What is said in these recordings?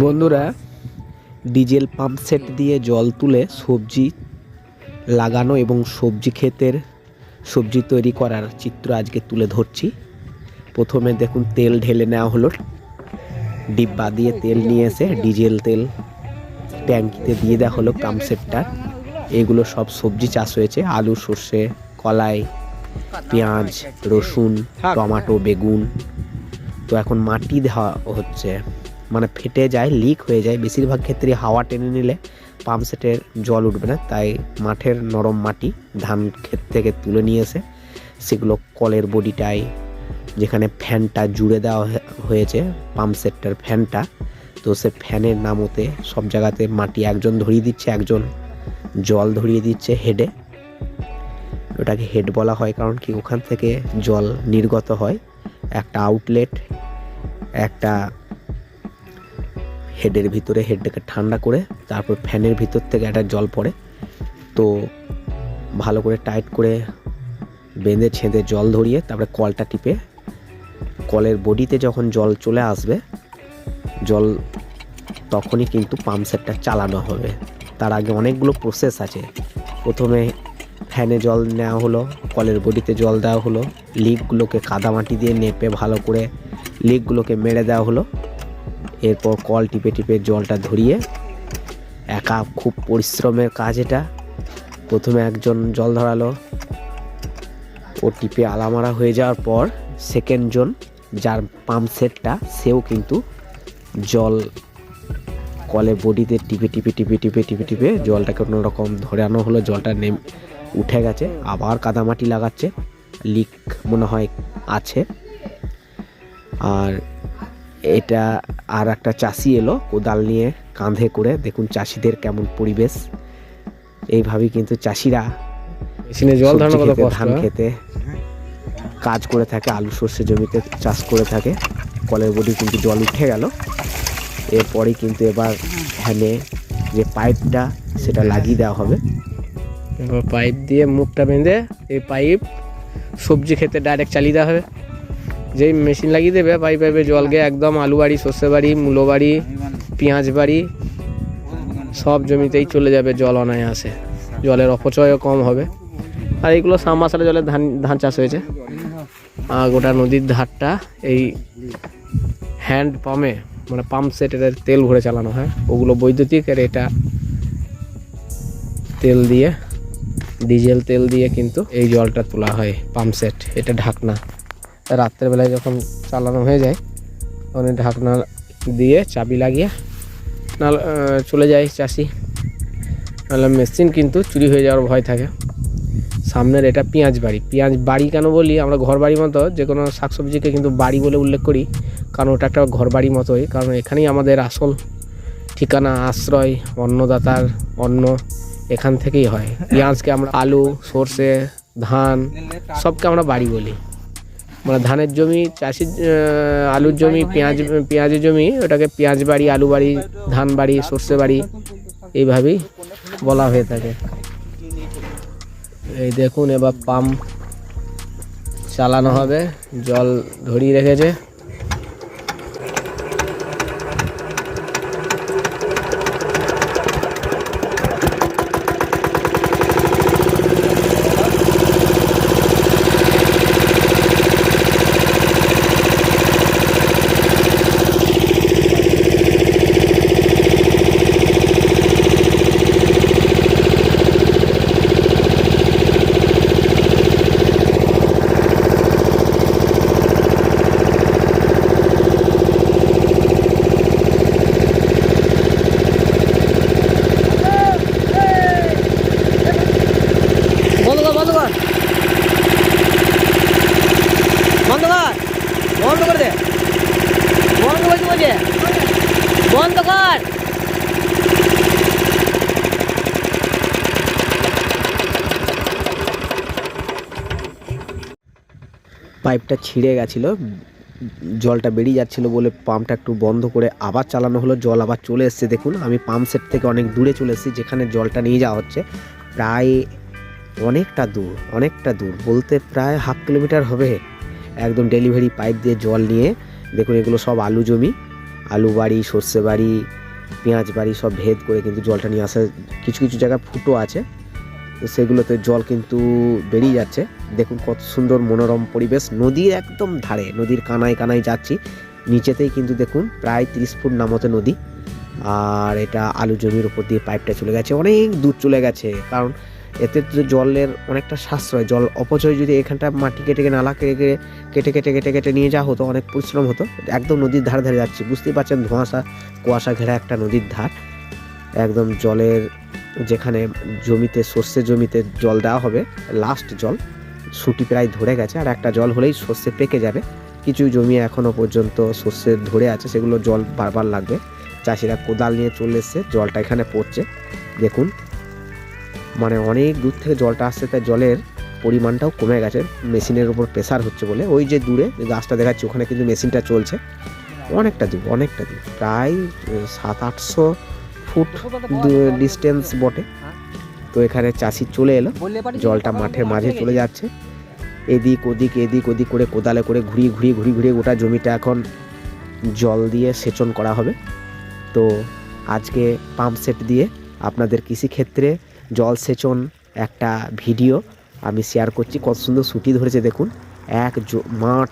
বন্ধুরা, diesel pump set দিয়ে জল তুলে সবজি লাগানো এবং সবজি ক্ষেতের সবজি তৈরি করার চিত্র আজকে তুলে ধরছি। প্রথমে দেখুন, তেল ঢেলে নেওয়া হলো। ডিব্বা দিয়ে তেল নিয়ে এসে ডিজেল তেল ট্যাঙ্কিতে দিয়ে দেওয়া হলো পাম্প সেটটা। এগুলো সব সবজি চাষ হয়েছে, আলু, সর্ষে, কলাই, পেঁয়াজ, রসুন, টমাটো, বেগুন। তো এখন মাটি দেওয়া হচ্ছে। মানে ফেটে যায় লিক হয়ে যায়। বেশিরভাগ ক্ষেত্রে হাওয়া টেনে নিলে পাম্প সেটের জল উঠবে না, তাই মাঠের নরম মাটি ধান ক্ষেত থেকে তুলে নিয়ে এসে সেগুলো কলের বডিটায়, যেখানে ফ্যানটা জুড়ে দেওয়া হয়েছে পাম্প সেটটার ফ্যানটা, তো সে ফ্যানের নামতে সব জায়গাতে মাটি একজন ধরিয়ে দিচ্ছে, একজন জল ধরিয়ে দিচ্ছে হেডে ওটাকে হেড বলা হয়, কারণ কি ওখান থেকে জল নির্গত হয়। একটা আউটলেট একটা হেডের ভিতরে হেডটাকে ঠান্ডা করে তারপর ফ্যানের ভিতর থেকে একটা জল পড়ে। তো ভালো করে টাইট করে বেঁধে ছেঁধে জল ধরিয়ে তারপরে কলটা টিপে কলের বডিতে যখন জল চলে আসবে, জল তখনই কিন্তু পাম্প সেটটা চালানো হবে। তার আগে অনেকগুলো প্রসেস আছে। প্রথমে ফ্যানে জল নেওয়া হলো, কলের বডিতে জল দেওয়া হলো, লিকগুলোকে কাদামাটি দিয়ে নেপে ভালো করে লিকগুলোকে মেরে দেওয়া হলো। এরপর কল টিপে টিপে জলটা ধরিয়ে, একা খুব পরিশ্রমের কাজ এটা। প্রথমে একজন জল ধরালো। ও টিপে আলামারা হয়ে যাওয়ার পর সেকেন্ড জন, যার পাম্প সেটটা সেও কিন্তু জল কলে বডিতে টিপে টিপে টিপে টিপে টিপে টিপে জলটাকে কোনো রকম ধরে আনো হলো, জলটা নেম, উঠে গেছে, আবার কাদামাটি লাগাচ্ছে লিক মনে হয় আছে। আর এটা আর একটা চাষি এলো কোদাল নিয়ে কাঁধে করে দেখুন চাষিদের কেমন পরিবেশ। এইভাবেই কিন্তু চাষিরা জল ধান হ্যাঁ? খেতে কাজ করে থাকে আলু সর্ষে জমিতে চাষ করে থাকে। কলের বডি কিন্তু জল উঠে গেল। এরপরেই কিন্তু এবার ভ্যানে যে পাইপটা সেটা লাগিয়ে দেওয়া হবে। এবার পাইপ দিয়ে মুখটা বেঁধে এই পাইপ সবজি খেতে ডাইরেক্ট চালিয়ে দেওয়া হবে। যেই মেশিন লাগিয়ে দেবে পাইপ পাইপে জল গিয়ে একদম আলু বাড়ি সর্ষে বাড়ি মূলো বাড়ি পেঁয়াজ বাড়ি সব জমিতেই চলে যাবে জল অনায়াসে। জলের অপচয়ও কম হবে। আর এইগুলো সামাশালে জলে ধান ধান চাষ হয়েছে। আর গোটা নদীর ধারটা এই হ্যান্ড পাম্পে মানে পাম্প সেটের তেল ভরে চালানো হয়। ওগুলো বৈদ্যুতিক আর এটা তেল দিয়ে ডিজেল তেল দিয়ে কিন্তু এই জলটা তোলা হয় পাম্প সেট এটা ঢাকনা। রাত্রের বেলায় যখন চালানো হয়ে যায়, তখন ঢাকনা দিয়ে চাবি লাগিয়ে না চলে যায় চাষি। নাহলে মেশিন কিন্তু চুরি হয়ে যাওয়ার ভয় থাকে। সামনের এটা পেঁয়াজ বাড়ি। পেঁয়াজ বাড়ি কেন বলি? আমরা ঘর বাড়ির মতো, যে কোনো শাকসবজিকে কিন্তু বাড়ি বলে উল্লেখ করি, কারণ ওটা একটা ঘর বাড়ির মতোই। কারণ এখানেই আমাদের আসল ঠিকানা, আশ্রয়, অন্নদাতার অন্ন এখান থেকেই হয়। পেঁয়াজকে আমরা আলু, সর্ষে, ধান, সবকে আমরা বাড়ি বলি। মানে ধানের জমি, চাষির আলুর জমি, পেঁয়াজ, পেঁয়াজের জমি, ওটাকে পেঁয়াজ বাড়ি, আলু বাড়ি, ধান বাড়ি, সর্ষে বাড়ি এইভাবেই বলা হয়ে থাকে। এই দেখুন, এবার পাম্প চালানো হবে, জল ধরিয়ে রেখেছে বন্ধ কর বন্ধ কর বন্ধ কর বন্ধ করে দে বলছে বন্ধ কর। পাইপটা ছিঁড়ে গেছিল, জলটা বেরিয়ে যাচ্ছিল বলে পাম্পটা একটু বন্ধ করে আবার চালানো হলো, জল আবার চলে এসছে, দেখুন। আমি পাম্প সেট থেকে অনেক দূরে চলে এসেছি, যেখানে জলটা নিয়ে যাওয়া হচ্ছে। প্রায় অনেকটা দূর অনেকটা দূর, বলতে প্রায় হাফ কিলোমিটার হবে। একদম ডেলিভারি পাইপ দিয়ে জল নিয়ে, দেখুন এগুলো সব আলু জমি। আলু বাড়ি, সর্ষে বাড়ি, পেঁয়াজ বাড়ি সব ভেদ করে কিন্তু জলটা নিয়ে আসে কিছু কিছু জায়গায় ফুটো আছে। তো সেগুলোতে জল কিন্তু বেরিয়ে যাচ্ছে। দেখুন কত সুন্দর মনোরম পরিবেশ। নদীর একদম ধারে, নদীর কানায় কানায় যাচ্ছি। নিচেতেই কিন্তু দেখুন প্রায় তিরিশ ফুট নামতে নদী। আর এটা আলু জমির উপর দিয়ে পাইপটা চলে গেছে। অনেক দূর চলে গেছে। কারণ এতে তো জলের অনেকটা সাশ্রয়, জল অপচয় যদি এখানটা মাটি কেটে কেটে নালা কেটে কেটে কেটে কেটে কেটে কেটে নিয়ে যাওয়া হতো, অনেক পরিশ্রম হতো, একদম নদীর ধারে ধারে যাচ্ছি, বুঝতেই পারছেন ধোঁয়াশা, কুয়াশা ঘেরা একটা নদীর ধার, একদম জলের যেখানে জমিতে, সর্ষে জমিতে জল দেওয়া হবে লাস্ট জল, সুটি প্রায় ধরে গেছে, আর একটা জল হলেই সর্ষে পেকে যাবে, কিছু জমি এখনও পর্যন্ত সর্ষে ধরে আছে, সেগুলো জল বারবার লাগবে, চাষিরা কোদাল নিয়ে চলে এসছে, জলটা এখানে পড়ছে, দেখুন মানে অনেক দূর থেকে জলটা আসছে, তাই জলের পরিমাণটাও কমে গেছে। মেশিনের উপর প্রেশার হচ্ছে বলে। ওই যে দূরে গাছটা দেখাচ্ছি, ওখানে কিন্তু মেশিনটা চলছে। অনেকটা দূর অনেকটা দূর। প্রায় সাত, আটশো ফুট ডিস্টেন্স বটে। তো এখানে চাষি চলে এলো। জলটা মাঠের মাঝে চলে যাচ্ছে। এদিক ওদিক এদিক ওদিক করে, কোদালে করে ঘুরিয়ে ঘুরিয়ে ঘুরিয়ে ঘুরিয়ে গোটা জমিটা এখন জল দিয়ে সেচন করা হবে। তো আজকে পাম্প সেট দিয়ে আপনাদের কৃষিক্ষেত্রে জল সেচন একটা ভিডিও আমি শেয়ার করছি। কত সুন্দর সুটি ধরেছে, দেখুন। এক মাঠ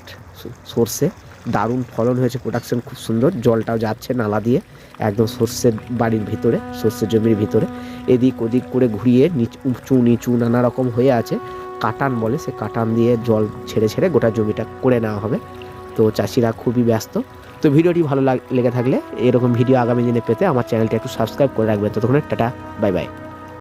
সর্ষে। দারুণ ফলন হয়েছে প্রোডাকশন খুব সুন্দর। জলটাও যাচ্ছে নালা দিয়ে, একদম সর্ষের বাড়ির ভিতরে সর্ষের জমির ভিতরে। এদিক ওদিক করে ঘুরিয়ে নিচ উঁচু, নিচু নানা রকম হয়ে আছে। কাটান বলে, সে কাটান দিয়ে জল ছেড়ে ছেড়ে গোটা জমিটা করে নেওয়া হবে। তো চাষিরা খুবই ব্যস্ত। তো ভিডিওটি ভালো লাগ- লেগে থাকলে এরকম ভিডিও আগামী দিনে পেতে আমার চ্যানেলটি একটু সাবস্ক্রাইব করে রাখবেন। ততক্ষণে টাটা বাই বাই